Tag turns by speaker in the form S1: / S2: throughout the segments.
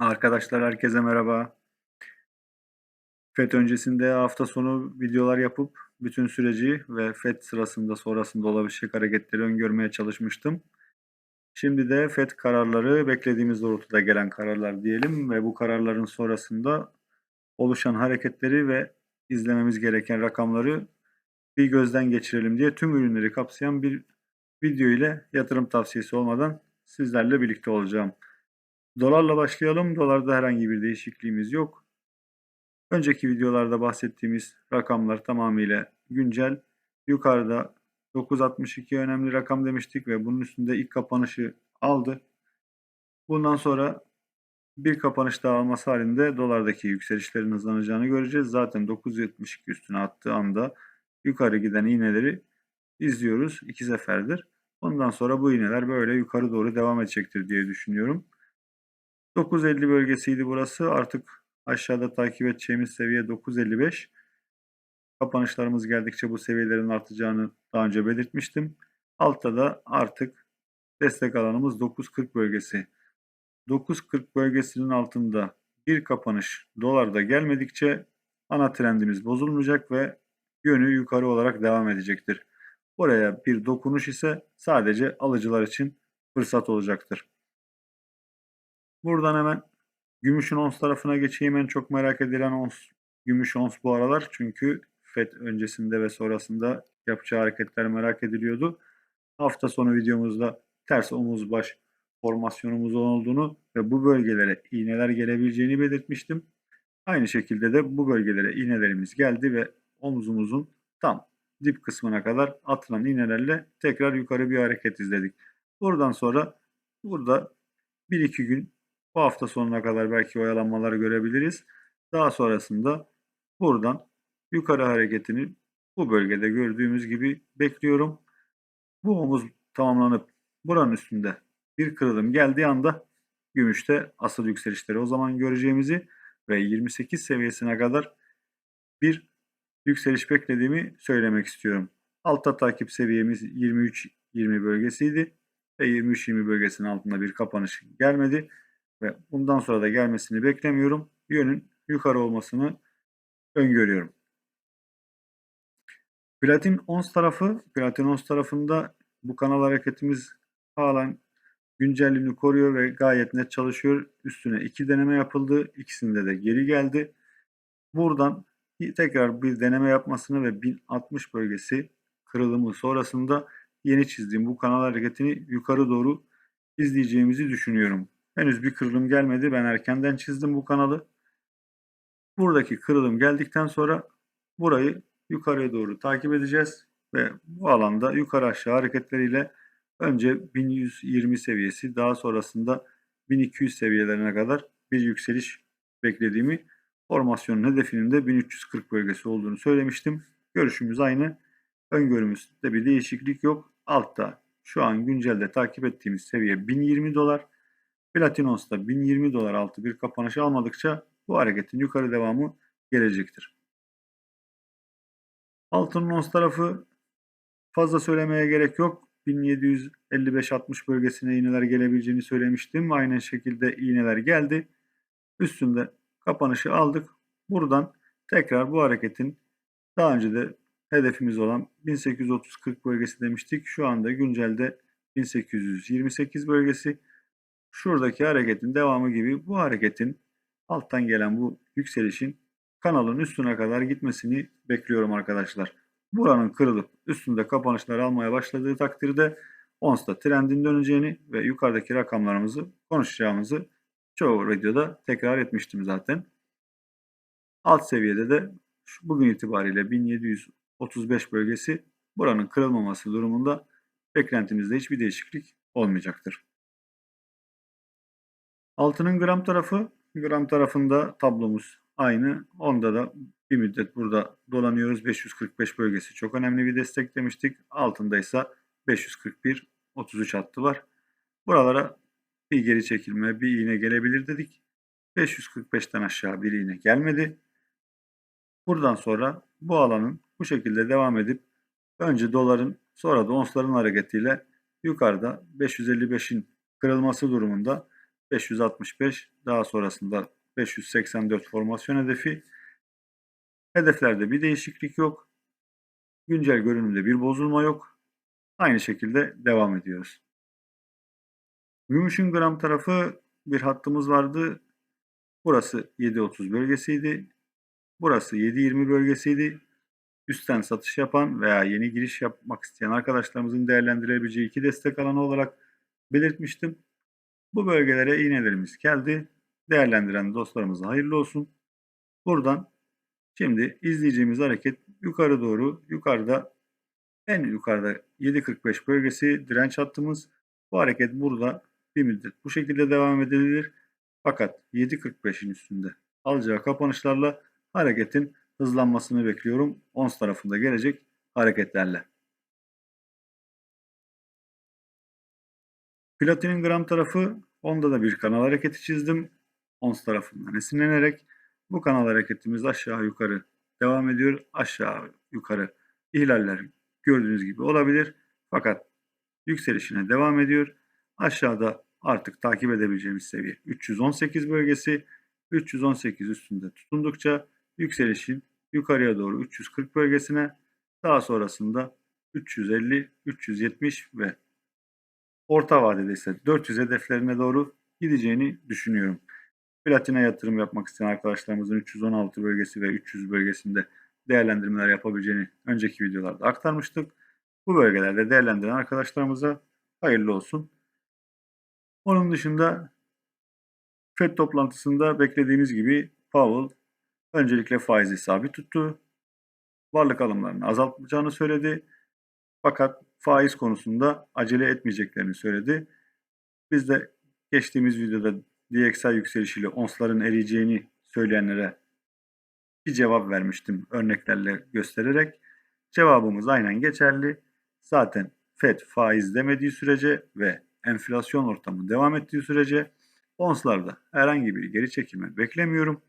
S1: Arkadaşlar herkese merhaba. FET öncesinde hafta sonu videolar yapıp bütün süreci ve FET sırasında sonrasında olabilecek hareketleri öngörmeye çalışmıştım. Şimdi de FET kararları beklediğimiz doğrultuda gelen kararlar diyelim ve bu kararların sonrasında oluşan hareketleri ve izlememiz gereken rakamları bir gözden geçirelim diye tüm ürünleri kapsayan bir video ile yatırım tavsiyesi olmadan sizlerle birlikte olacağım. Dolarla başlayalım. Dolarda herhangi bir değişikliğimiz yok. Önceki videolarda bahsettiğimiz rakamlar tamamıyla güncel. Yukarıda 9.62 önemli rakam demiştik ve bunun üstünde ilk kapanışı aldı. Bundan sonra bir kapanış daha alması halinde dolardaki yükselişlerin hızlanacağını göreceğiz. Zaten 9.72 üstüne attığı anda yukarı giden iğneleri izliyoruz. iki seferdir. Ondan sonra bu iğneler böyle yukarı doğru devam edecektir diye düşünüyorum. 9.50 bölgesiydi burası. Artık aşağıda takip edeceğimiz seviye 9.55. Kapanışlarımız geldikçe bu seviyelerin artacağını daha önce belirtmiştim. Altta da artık destek alanımız 9.40 bölgesi. 9.40 bölgesinin altında bir kapanış dolarda gelmedikçe ana trendimiz bozulmayacak ve yönü yukarı olarak devam edecektir. Oraya bir dokunuş ise sadece alıcılar için fırsat olacaktır. Buradan hemen gümüşün ons tarafına geçeyim. En çok merak edilen ons, gümüş ons bu aralar. Çünkü FED öncesinde ve sonrasında yapacağı hareketler merak ediliyordu. Hafta sonu videomuzda ters omuz baş formasyonumuz olduğunu ve bu bölgelere iğneler gelebileceğini belirtmiştim. Aynı şekilde de bu bölgelere iğnelerimiz geldi ve omuzumuzun tam dip kısmına kadar atılan iğnelerle tekrar yukarı bir hareket izledik. Buradan sonra burada 1-2 gün bu hafta sonuna kadar belki oyalanmalar görebiliriz. Daha sonrasında buradan yukarı hareketini bu bölgede gördüğümüz gibi bekliyorum. Bu omuz tamamlanıp buranın üstünde bir kırılım geldiği anda gümüşte asıl yükselişleri o zaman göreceğimizi ve 28 seviyesine kadar bir yükseliş beklediğimi söylemek istiyorum. Altta takip seviyemiz 23-20 bölgesiydi ve 23-20 bölgesinin altında bir kapanış gelmedi ve bundan sonra da gelmesini beklemiyorum. Yönün yukarı olmasını öngörüyorum. Platin ons tarafı, platin ons tarafında bu kanal hareketimiz halen güncelliğini koruyor ve gayet net çalışıyor. Üstüne iki deneme yapıldı. İkisinde de geri geldi. Buradan tekrar bir deneme yapmasını ve 1060 bölgesi kırılımı sonrasında yeni çizdiğim bu kanal hareketini yukarı doğru izleyeceğimizi düşünüyorum. Henüz bir kırılım gelmedi. Ben erkenden çizdim bu kanalı. Buradaki kırılım geldikten sonra burayı yukarıya doğru takip edeceğiz ve bu alanda yukarı aşağı hareketleriyle önce 1120 seviyesi daha sonrasında 1200 seviyelerine kadar bir yükseliş beklediğimi formasyonun hedefinin de 1340 bölgesi olduğunu söylemiştim. Görüşümüz aynı. Öngörümüzde bir değişiklik yok. Altta şu an güncelde takip ettiğimiz seviye 1020 dolar. Platinons'ta 1020 dolar altı bir kapanış almadıkça bu hareketin yukarı devamı gelecektir. Altının ons tarafı fazla söylemeye gerek yok. 1755-60 bölgesine iğneler gelebileceğini söylemiştim. Aynı şekilde iğneler geldi. Üstünde kapanışı aldık. Buradan tekrar bu hareketin daha önce de hedefimiz olan 1830-40 bölgesi demiştik. Şu anda güncelde 1828 bölgesi şuradaki hareketin devamı gibi bu hareketin alttan gelen bu yükselişin kanalın üstüne kadar gitmesini bekliyorum arkadaşlar. Buranın kırılıp üstünde kapanışlar almaya başladığı takdirde ONS'ta trendin döneceğini ve yukarıdaki rakamlarımızı konuşacağımızı çoğu videoda tekrar etmiştim zaten. Alt seviyede de bugün itibariyle 1735 bölgesi buranın kırılmaması durumunda beklentimizde hiçbir değişiklik olmayacaktır. Altının gram tarafı, gram tarafında tablomuz aynı. Onda da bir müddet burada dolanıyoruz. 545 bölgesi çok önemli bir destek demiştik. Altında ise 541 33 hattı var. Buralara bir geri çekilme, bir iğne gelebilir dedik. 545'ten aşağı bir iğne gelmedi. Buradan sonra bu alanın bu şekilde devam edip önce doların sonra da onsların hareketiyle yukarıda 555'in kırılması durumunda 565 daha sonrasında 584 formasyon hedefi. Hedeflerde bir değişiklik yok. Güncel görünümde bir bozulma yok. Aynı şekilde devam ediyoruz. Gümüşün gram tarafı bir hattımız vardı. Burası 7.30 bölgesiydi. Burası 7.20 bölgesiydi. Üstten satış yapan veya yeni giriş yapmak isteyen arkadaşlarımızın değerlendirebileceği iki destek alanı olarak belirtmiştim. Bu bölgelere iğnelerimiz geldi. Değerlendiren dostlarımıza hayırlı olsun. Buradan şimdi izleyeceğimiz hareket yukarı doğru. Yukarıda en yukarıda 7.45 bölgesi direnç hattımız. Bu hareket burada bir müddet bu şekilde devam edilir. Fakat 7.45'in üstünde alacağı kapanışlarla hareketin hızlanmasını bekliyorum. Ons tarafında gelecek hareketlerle. Platinin gram tarafı onda da bir kanal hareketi çizdim. Ons tarafından esinlenerek bu kanal hareketimiz aşağı yukarı devam ediyor. Aşağı yukarı ihlaller gördüğünüz gibi olabilir. Fakat yükselişine devam ediyor. Aşağıda artık takip edebileceğimiz seviye 318 bölgesi. 318 üstünde tutundukça yükselişin yukarıya doğru 340 bölgesine daha sonrasında 350, 370 ve orta vadede ise 400 hedeflerine doğru gideceğini düşünüyorum. Platine yatırım yapmak isteyen arkadaşlarımızın 316 bölgesi ve 300 bölgesinde değerlendirmeler yapabileceğini önceki videolarda aktarmıştık. Bu bölgelerde değerlendiren arkadaşlarımıza hayırlı olsun. Onun dışında FED toplantısında beklediğimiz gibi Powell öncelikle faizi sabit tuttu. Varlık alımlarını azaltacağını söyledi. Fakat faiz konusunda acele etmeyeceklerini söyledi. Biz de geçtiğimiz videoda DXY yükselişiyle onsların eriyeceğini söyleyenlere bir cevap vermiştim örneklerle göstererek. Cevabımız aynen geçerli. Zaten FED faiz demediği sürece ve enflasyon ortamı devam ettiği sürece onslarda herhangi bir geri çekilme beklemiyorum.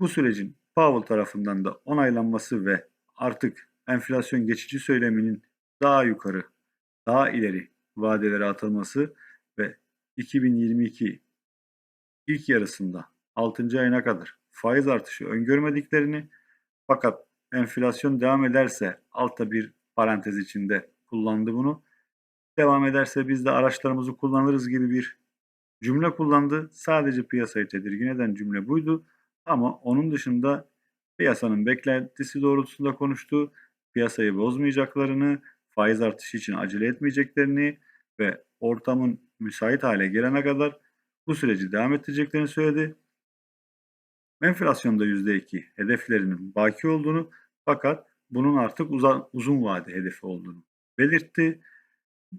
S1: Bu sürecin Powell tarafından da onaylanması ve artık enflasyon geçici söyleminin daha yukarı, daha ileri vadelere atılması ve 2022 ilk yarısında 6. ayına kadar faiz artışı öngörmediklerini fakat enflasyon devam ederse altta bir parantez içinde kullandı bunu. Devam ederse biz de araçlarımızı kullanırız gibi bir cümle kullandı. Sadece piyasayı tedirgin eden cümle buydu. Ama onun dışında piyasanın beklentisi doğrultusunda konuştu. Piyasayı bozmayacaklarını, faiz artışı için acele etmeyeceklerini ve ortamın müsait hale gelene kadar bu süreci devam edeceklerini söyledi. Enflasyonda %2 hedeflerinin baki olduğunu fakat bunun artık uzun, uzun vade hedefi olduğunu belirtti.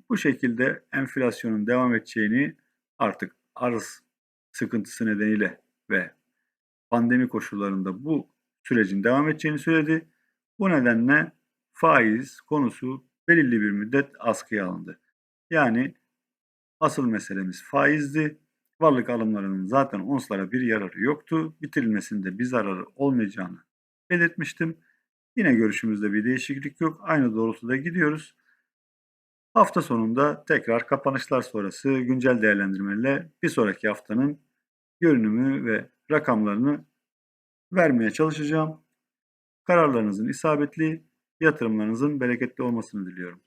S1: Bu şekilde enflasyonun devam edeceğini artık arz sıkıntısı nedeniyle ve pandemi koşullarında bu sürecin devam edeceğini söyledi. Bu nedenle faiz konusu belirli bir müddet askıya alındı. Yani asıl meselemiz faizdi. Varlık alımlarının zaten onslara bir yararı yoktu. Bitirilmesinde bir zararı olmayacağını belirtmiştim. Yine görüşümüzde bir değişiklik yok. Aynı doğrultuda gidiyoruz. Hafta sonunda tekrar kapanışlar sonrası güncel değerlendirmeyle bir sonraki haftanın görünümü ve rakamlarını vermeye çalışacağım. Kararlarınızın isabetli, yatırımlarınızın bereketli olmasını diliyorum.